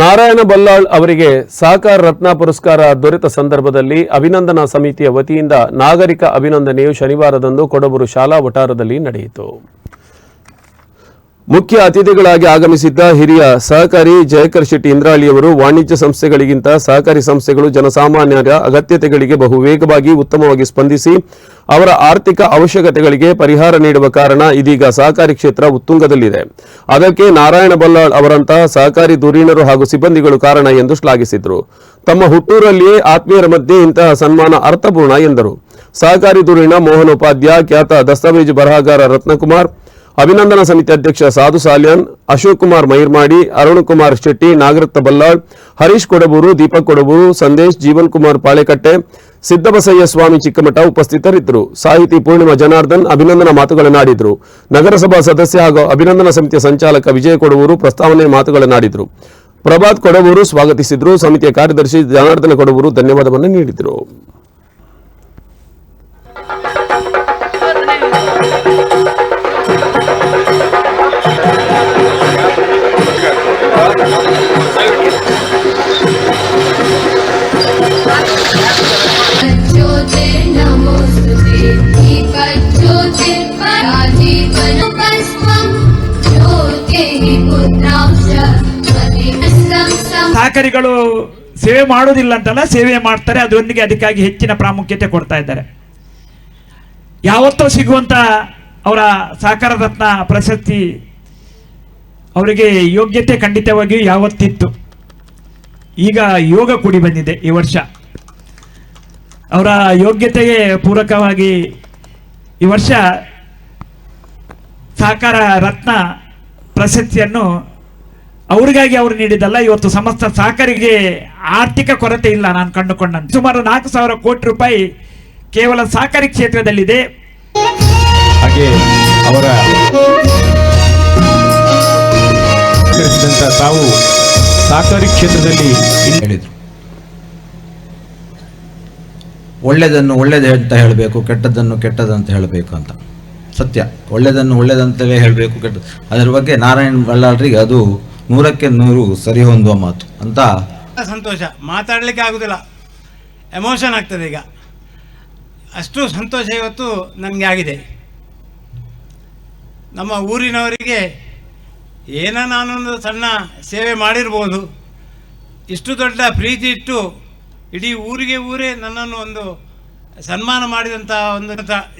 ನಾರಾಯಣ ಬಲ್ಲಾಳ್ ಅವರಿಗೆ ಸಹಕಾರ ರತ್ನ ಪುರಸ್ಕಾರ ದೊರೆತ ಸಂದರ್ಭದಲ್ಲಿ ಅಭಿನಂದನಾ ಸಮಿತಿಯ ವತಿಯಿಂದ ನಾಗರಿಕ ಅಭಿನಂದನೆಯು ಶನಿವಾರದಂದು ಕೊಡಬರು ಶಾಲಾ ವಠಾರದಲ್ಲಿ ನಡೆಯಿತು. ಮುಖ್ಯ ಅತಿಥಿಗಳಾಗಿ ಆಗಮಿಸಿದ್ದ ಹಿರಿಯ ಸಹಕಾರಿ ಜಯಕರ್ ಶೆಟ್ಟಿ ಇಂದ್ರಾಳಿಯವರು ವಾಣಿಜ್ಯ ಸಂಸ್ಥೆಗಳಿಗಿಂತ ಸಹಕಾರಿ ಸಂಸ್ಥೆಗಳು ಜನಸಾಮಾನ್ಯರ ಅಗತ್ಯತೆಗಳಿಗೆ ಬಹು ವೇಗವಾಗಿ ಉತ್ತಮವಾಗಿ ಸ್ಪಂದಿಸಿ ಅವರ ಆರ್ಥಿಕ ಅವಶ್ಯಕತೆಗಳಿಗೆ ಪರಿಹಾರ ನೀಡುವ ಕಾರಣ ಇದೀಗ ಸಹಕಾರಿ ಕ್ಷೇತ್ರ ಉತ್ತುಂಗದಲ್ಲಿದೆ. ಅದಕ್ಕೆ ನಾರಾಯಣ ಬಲ್ಲಾಳ್ ಅವರಂತಹ ಸಹಕಾರಿ ಧುರೀಣರು ಹಾಗೂ ಸಿಬ್ಬಂದಿಗಳು ಕಾರಣ ಎಂದು ಶ್ಲಾಘಿಸಿದರು. ತಮ್ಮ ಹುಟ್ಟೂರಲ್ಲಿಯೇ ಆತ್ಮೀಯರ ಮಧ್ಯೆ ಇಂತಹ ಸನ್ಮಾನ ಅರ್ಥಪೂರ್ಣ ಎಂದರು. ಸಹಕಾರಿ ಧುರೀಣ ಮೋಹನ್ ಉಪಾಧ್ಯಾಯ ಖ್ಯಾತ ದಸ್ತಾವೇಜು ಬರಹಗಾರ ರತ್ನಕುಮಾರ್ ಅಭಿನಂದನಾ ಸಮಿತಿ ಅಧ್ಯಕ್ಷ ಸಾಧು ಸಾಲ್ಯಾನ್, ಅಶೋಕ್ ಕುಮಾರ್ ಮೈರ್ಮಾಡಿ, ಅರುಣ್ ಕುಮಾರ್ ಶೆಟ್ಟಿ, ನಾಗರತ್ನ ಬಲ್ಲಾಳ್, ಹರೀಶ್ ಕೊಡಬೂರು, ದೀಪಕ್ ಕೊಡಬೂರು, ಸಂದೇಶ್, ಜೀವನ್ ಕುಮಾರ್ ಪಾಳೆಕಟ್ಟೆ, ಸಿದ್ದಬಸಯ್ಯ ಸ್ವಾಮಿ ಚಿಕ್ಕಮಠ ಉಪಸ್ಥಿತರಿದ್ದರು. ಸಾಹಿತಿ ಪೂರ್ಣಿಮಾ ಜನಾರ್ದನ್ ಅಭಿನಂದನಾ ಮಾತುಗಳನ್ನಾಡಿದರು. ನಗರಸಭಾ ಸದಸ್ಯ ಹಾಗೂ ಅಭಿನಂದನಾ ಸಮಿತಿಯ ಸಂಚಾಲಕ ವಿಜಯ ಕೊಡವೂರು ಪ್ರಸ್ತಾವನೆ ಮಾತುಗಳನ್ನಾಡಿದರು. ಪ್ರಭಾತ್ ಕೊಡವೂರು ಸ್ವಾಗತಿಸಿದರು. ಸಮಿತಿಯ ಕಾರ್ಯದರ್ಶಿ ಜನಾರ್ದನ ಕೊಡವೂರು ಧನ್ಯವಾದವನ್ನು ನೀಡಿದರು. ಸಹಕಾರಿಗಳು ಸೇವೆ ಮಾಡೋದಿಲ್ಲ ಅಂತಲ್ಲ, ಸೇವೆ ಮಾಡ್ತಾರೆ, ಅದರೊಂದಿಗೆ ಅದಕ್ಕಾಗಿ ಹೆಚ್ಚಿನ ಪ್ರಾಮುಖ್ಯತೆ ಕೊಡ್ತಾ ಇದ್ದಾರೆ. ಯಾವತ್ತೋ ಸಿಗುವಂತ ಅವರ ಸಹಕಾರ ರತ್ನ ಪ್ರಶಸ್ತಿ ಅವರಿಗೆ ಯೋಗ್ಯತೆ ಖಂಡಿತವಾಗಿಯೂ ಯಾವತ್ತಿತ್ತು. ಈಗ ಯೋಗ ಕೂಡಿ ಬಂದಿದೆ ಈ ವರ್ಷ. ಅವರ ಯೋಗ್ಯತೆಗೆ ಪೂರಕವಾಗಿ ಈ ವರ್ಷ ಸಹಕಾರ ರತ್ನ ಪ್ರಶಸ್ತಿಯನ್ನು ಅವರಿಗಾಗಿ ಅವರು ನೀಡಿದ್ದಲ್ಲ ಇವತ್ತು ಸಮಸ್ತ ಸಾಕರಿಗೆ ಆರ್ಥಿಕ ಕೊರತೆ ಇಲ್ಲ ನಾನು ಕಂಡುಕೊಂಡಂತೆ. ಸುಮಾರು ನಾಲ್ಕು ಸಾವಿರ ಕೋಟಿ ರೂಪಾಯಿ ಕೇವಲ ಸಹಕಾರಿ ಕ್ಷೇತ್ರದಲ್ಲಿದೆ. ಹಾಗೆ ಅವರ ತಾವು ಸಹಕಾರಿ ಕ್ಷೇತ್ರದಲ್ಲಿ ಹೇಳಿದರು. ಒಳ್ಳೆಯದನ್ನು ಒಳ್ಳೆಯದು ಅಂತ ಹೇಳಬೇಕು ಕೆಟ್ಟದ್ದನ್ನು ಕೆಟ್ಟದಂತ ಹೇಳಬೇಕು ಅಂತ. ಸತ್ಯ. ಒಳ್ಳೆಯದನ್ನು ಒಳ್ಳೆಯದಂತಲೇ ಹೇಳಬೇಕು ಕೆಟ್ಟ ಅದರ ಬಗ್ಗೆ ನಾರಾಯಣ್ ಬಳ್ಳಾಳ್ರಿಗೆ ಅದು ನೂರಕ್ಕೆ ನೂರು ಸರಿ ಹೊಂದುವ ಮಾತು. ಅಂತ ಸಂತೋಷ. ಮಾತಾಡಲಿಕ್ಕೆ ಆಗೋದಿಲ್ಲ. ಎಮೋಷನ್ ಆಗ್ತದೆ ಈಗ. ಅಷ್ಟು ಸಂತೋಷ ಇವತ್ತು ನನಗೆ ಆಗಿದೆ. ನಮ್ಮ ಊರಿನವರಿಗೆ ಏನೋ ನಾನೊಂದು ಸಣ್ಣ ಸೇವೆ ಮಾಡಿರ್ಬೋದು. ಇಷ್ಟು ದೊಡ್ಡ ಪ್ರೀತಿ ಇಟ್ಟು ಇಡೀ ಊರಿಗೆ ಊರೇ ನನ್ನನ್ನು ಒಂದು ಸನ್ಮಾನ ಮಾಡಿದಂಥ ಒಂದು